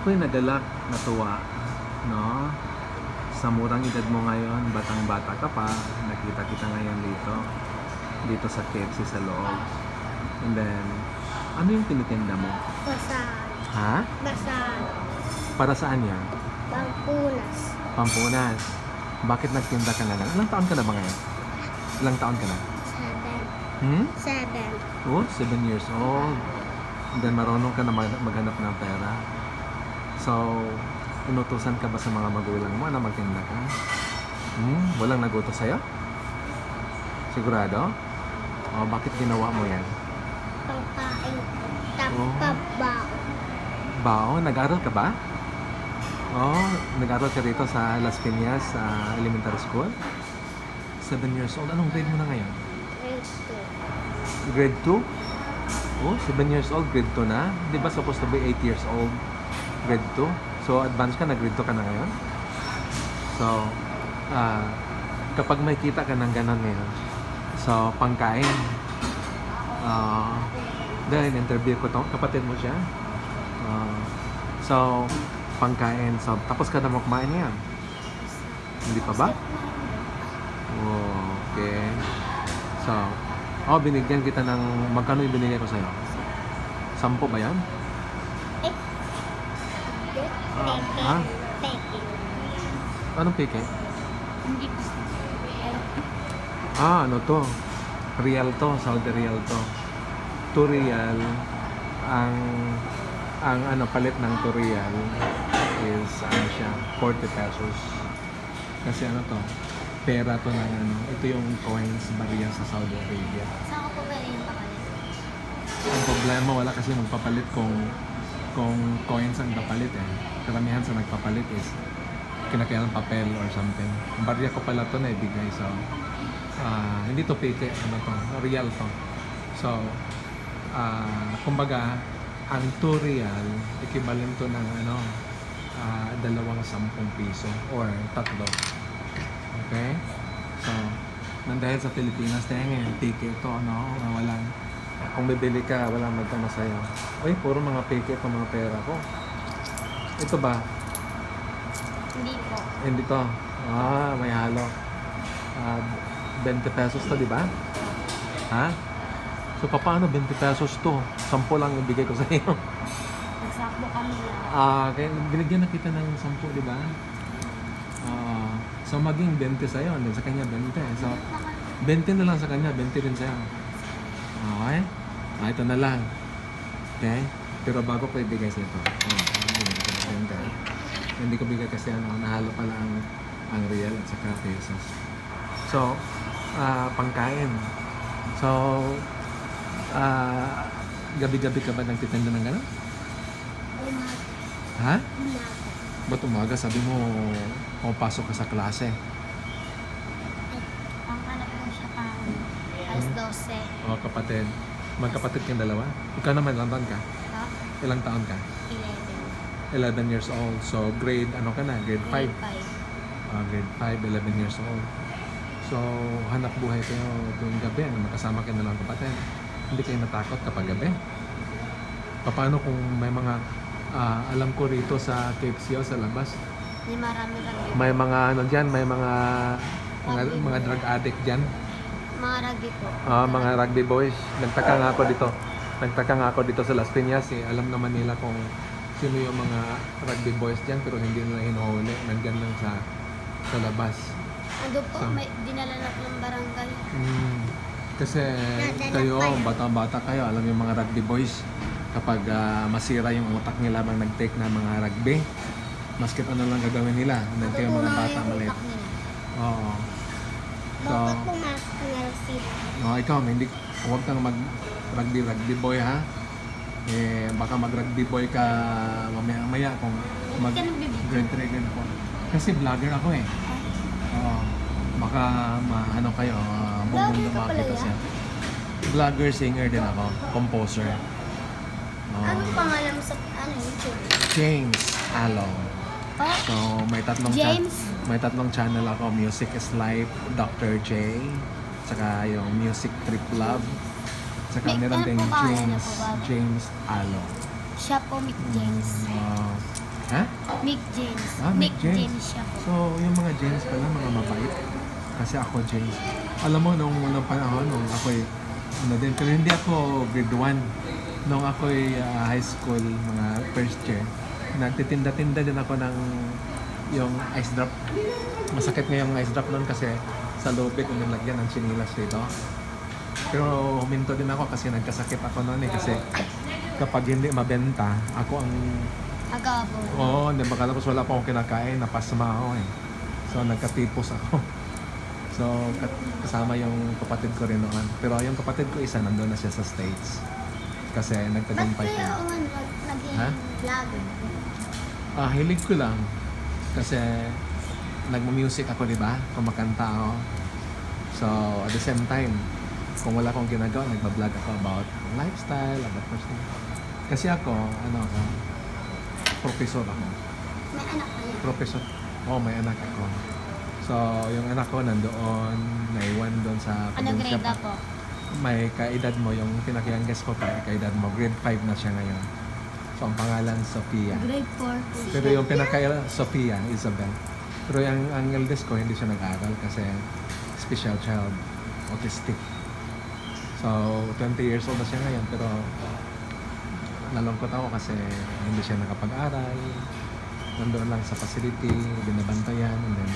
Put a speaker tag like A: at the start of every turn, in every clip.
A: ako'y nagalak natuwa, no? Sa murang edad mo ngayon, batang-bata ka pa, nakita kita ngayon dito, dito sa KFC sa loob. And then, ano yung tinitinda mo?
B: Basal.
A: Ha?
B: Basal.
A: Para saan yan?
B: Pampunas.
A: Pampunas. Bakit nagtinda ka na lang? Ilang taon ka na ba ngayon? Ilang taon ka na?
B: Seven.
A: Hmm?
B: Seven.
A: Oh, seven years old. And then marunong ka na mag- maghanap ng pera. So, inutusan ka ba sa mga magulang mo na magtinda ka? Hmm? Walang nagutos sa'yo? Sigurado? Oh, bakit ginawa mo yan?
B: Pangkain ko.
A: Oh.
B: Tapabao.
A: Bao, nag-aral ka ba? Oh, nag-aral ka rito sa Las Piñas sa elementary school? Seven years old. Anong grade mo na ngayon?
B: Grade two.
A: Grade 2? Oh, 7 years old, grade 2 na. Di ba supposed to be 8 years old, grade 2? So, advance ka na, grade 2 ka na ngayon? So, ah, kapag may kita ka ng ganun ngayon, so, pangkain, ah, dahil interview ko to, kapatid mo siya. Ah, so, pangkain. So, tapos ka na mo kumain? Hindi pa ba? Okay. So, oh, binigyan kita ng, magkano yung binigay ko sa'yo? Sampo ba yan?
B: Peke.
A: ha?
B: Peke.
A: Anong pike?
B: Hindi ko
A: Ah, ano to? Real to, Saudi real to. 2 real, ang, ang ano, palit ng 2 real is, ano siya, 40 pesos. Kasi ano to, pera to ng ano, ito yung coins barya sa Saudi Arabia.
B: Saan ko po pwede yung pakalit?
A: Ang problema wala kasi magpapalit kung kung coins ang papalit eh. Karamihan sa nagpapalit is kinakailangan papel or something. Ang barya ko pala to na ibigay so ah, hindi to fake ano to, real to. So ah, kumbaga ang 2 real equivalent to ng ano ah, dalawang sampung piso or tatlo. Okay? So, nang dahil sa Pilipinas, tayo ngayon, ticket to, no? Na walang, kung bibili ka, walang magkano sa'yo. Uy, puro mga peke itong mga pera ko. Ito ba?
B: Hindi po.
A: Hindi to. Ah, may halo. Ah, 20 pesos to, di ba? Ha? So, paano 20 pesos to? 10 lang ibigay ko sa iyo.
B: Nagsakbo kami lang.
A: Ah, kaya binigyan na kita ng 10, di ba? Ah, so maging 20 sa iyo, sa kanya 20. So 20 na lang sa kanya, 20 din sa iyo. Okay? Ah, ito na lang. Okay? Pero bago ko ibigay sa ito. Oh, hindi, hindi ko bigay kasi ano, nahalo pala ang, ang real at saka pesos. So, ah, pangkain. So, ah, gabi-gabi ka ba nagtitinda ng gano'n? Ha? Ba't umaga sabi mo pumapasok ka sa klase?
B: Pangkalap po siya pang alas 12.
A: O kapatid, magkapatid kang dalawa? Ikaw naman, ilang taon ka? Ilang taon ka?
B: 11.
A: 11 years old. So grade, ano ka na? Grade 5?
B: Grade 5.
A: Ah, grade 5, 11 years old. So, hanap buhay kayo tuwing gabi. Ano, magkasama kayo na lang kapatid. Hindi kayo natakot kapag gabi. Paano kung may mga, ah, alam ko rito sa KFC o sa labas,
B: Hindi marami rugby.
A: may mga ano dyan, may mga mga, mga drug addict dyan.
B: Mga rugby po.
A: Ah, mga rugby boys. Nagtaka nga ako dito. Nagtaka nga ako dito sa Las Piñas eh. Alam naman nila kung sino yung mga rugby boys dyan pero hindi nila hinuhuli. Nandyan lang sa sa labas.
B: Ando po,
A: Sam-
B: may dinala na ng barangay.
A: Mm, kasi
B: Nadala
A: kayo, bata-bata kayo, alam yung mga rugby boys, kapag ah, masira yung utak nila bang nag-take na mga rugby, maskit ano lang gagawin nila. Nag kayo mga bata maliit. Oo. So,
B: Bakit pumasok na sila?
A: Oh, ikaw, hindi, huwag kang mag rugby rugby boy ha. Eh, baka mag rugby boy ka mamaya maya kung mag grade 3, grade 4. Kasi vlogger ako eh. Oo. baka ma, ano kayo, uh,
B: pala
A: makita siya. Vlogger, singer din ako. Composer. Oo.
B: Anong pangalan mo sa ano, YouTube?
A: James Along.
B: Oh,
A: So, may tatlong
B: James?
A: may tatlong channel ako, Music is Life, Dr. J, saka yung Music Trip Love, saka
B: May-
A: meron
B: ano
A: ding
B: po ba?
A: James,
B: po ba?
A: James Alo.
B: siya po, Mick James.
A: Uh, Ha?
B: Mick James.
A: Ah, Mick James.
B: siya po.
A: So, yung mga James pala, mga mabait. Kasi ako James. Alam mo, nung unang panahon, nung ako'y, ano din, pero hindi ako grade 1. Nung ako'y ah, high school, mga first year, nagtitinda-tinda din ako ng yung ice drop. Masakit nga yung ice drop noon kasi sa lupit yung nilagyan ng chinilas dito. Pero huminto din ako kasi nagkasakit ako noon eh kasi kapag hindi mabenta, ako ang
B: Agabo.
A: Oo, hindi makalapos wala pa akong kinakain, napasma ako eh. So nagkatipos ako. So kasama yung kapatid ko rin noon. Pero yung kapatid ko isa nandun na siya sa States. Kasi
B: Ba't
A: nagtagumpay
B: kayo
A: siya.
B: ano, naging
A: Ha?
B: vlogger?
A: Ah, hilig ko lang. Kasi nagmo-music ako, di ba? Kumakanta ako. So, at the same time, kung wala akong ginagawa, nagbablog ako about lifestyle, about personal. Kasi ako, ano ako, professor ako.
B: May anak kayo.
A: Professor. Oo, may anak ako. So, yung anak ko nandoon, naiwan doon sa
B: Ano grade na po?
A: May kaedad mo, yung pinakiyangges ko pa, kaedad mo, grade 5 na siya ngayon. So, ang pangalan, Sofia.
B: Grade 4.
A: Pero yung pinaka Sofia, Isabel. Pero yung ang eldest ko, hindi siya nag-aral kasi special child, autistic. So, 20 years old na siya ngayon, pero nalungkot ako kasi hindi siya nakapag-aral. Nandoon lang sa facility, binabantayan, and then,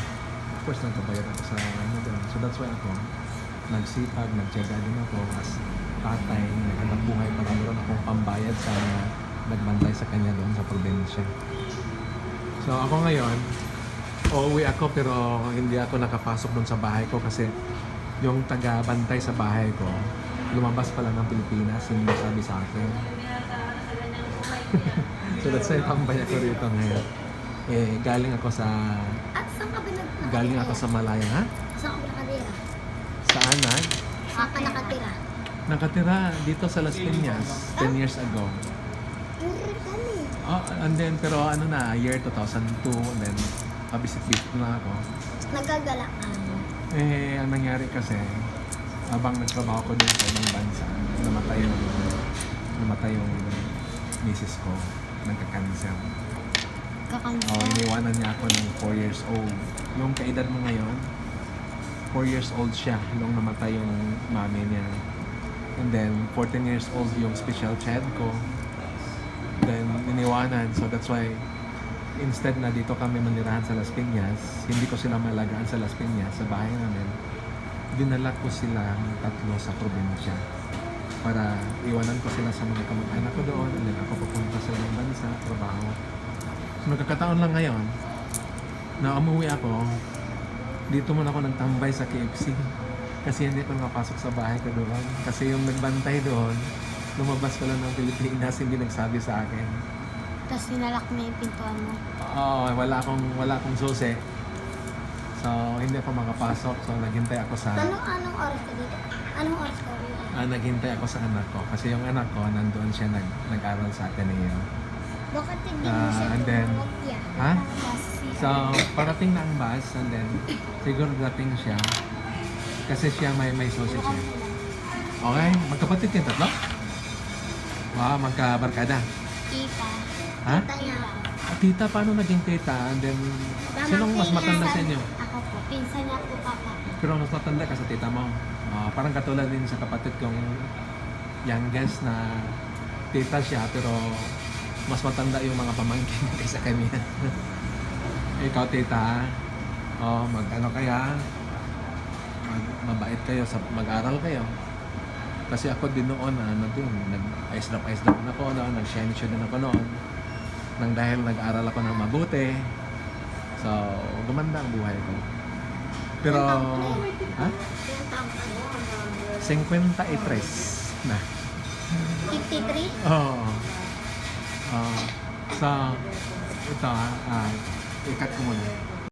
A: of course, nagkabayad ako sa ano doon. So, that's why ako, nagsipag, nagtyaga din ako as tatay, naghanap buhay para meron akong pambayad sa nagbantay sa kanya doon sa probinsya. So ako ngayon, uuwi ako pero hindi ako nakapasok doon sa bahay ko kasi yung taga-bantay sa bahay ko, lumabas pala ng Pilipinas, hindi sabi sa akin. so that's why tambay ako rito ngayon. Eh, galing ako sa,
B: At saan ka ba nag
A: galing ako sa Malaya, ha?
B: Saan ka nakatira?
A: Saan na?
B: Saan ka nakatira?
A: Nakatira dito sa Las Piñas 10 years ago. Oh, and then, pero ano na, year 2002, and then, pabisit-bisit na ako.
B: Nagagala ka.
A: Eh, ang nangyari kasi, habang nagtrabaho ko din sa ibang bansa, namatay yung, namatay yung misis ko, nagka-cancer.
B: Kakansa.
A: Oh, iniwanan niya ako ng 4 years old. Nung kaedad mo ngayon, 4 years old siya nung namatay yung mami niya. And then, 14 years old yung special child ko. Then, iniwanan. So, that's why, instead na dito kami manirahan sa Las Piñas, hindi ko sila malagaan sa Las Piñas, sa bahay namin, dinala ko sila ng tatlo sa probinsya para iwanan ko sila sa mga kamag-anak ko doon and then ako pupunta sa ibang bansa, trabaho. So, nagkakataon lang ngayon na umuwi ako, dito man ako nagtambay sa KFC kasi hindi ko nakapasok sa bahay ko doon. Kasi yung nagbantay doon, lumabas ko lang ng Pilipinas, hindi nagsabi sa akin.
B: Tapos sinalak na yung pintuan mo.
A: Oo, wala akong, wala akong susi. So, hindi ako makapasok. So, naghintay ako sa...
B: Anong, anong oras ka dito? Anong oras ka dito?
A: Ah, naghintay ako sa anak ko. Kasi yung anak ko, nandoon siya nag, nag-aral sa Ateneo.
B: Bakit hindi
A: Ah,
B: mo siya
A: and then-
B: tumawag
A: Ha? So, parating na ang bus and then siguro dating siya. Kasi siya may may susi siya. Okay, magkapatid kayo tatlo? Wow, magkabarkada.
B: tita.
A: Ha?
B: Tita niya.
A: Ah, tita, paano naging tita? And then, sinong mas matanda sa inyo?
B: Ako po. Pinsan niya po papa.
A: Pero mas matanda ka sa tita mo. Ah, parang katulad din sa kapatid kong youngest na tita siya pero mas matanda yung mga pamangkin kaysa kami. Ikaw tita, oh, mag ano kaya? Mag, mabait kayo sa mag-aral kayo. Kasi ako din noon, ano din, nag-ice drop, ice drop na ako noon, nag-shiny shoe din ako noon. Nang dahil nag-aral ako ng mabuti. So, gumanda ang buhay ko. Pero, ha?
B: Ilang taong ka na?
A: 53 na.
B: 53?
A: Oo. Oh. so, ito ah, ah, ikat ko muna.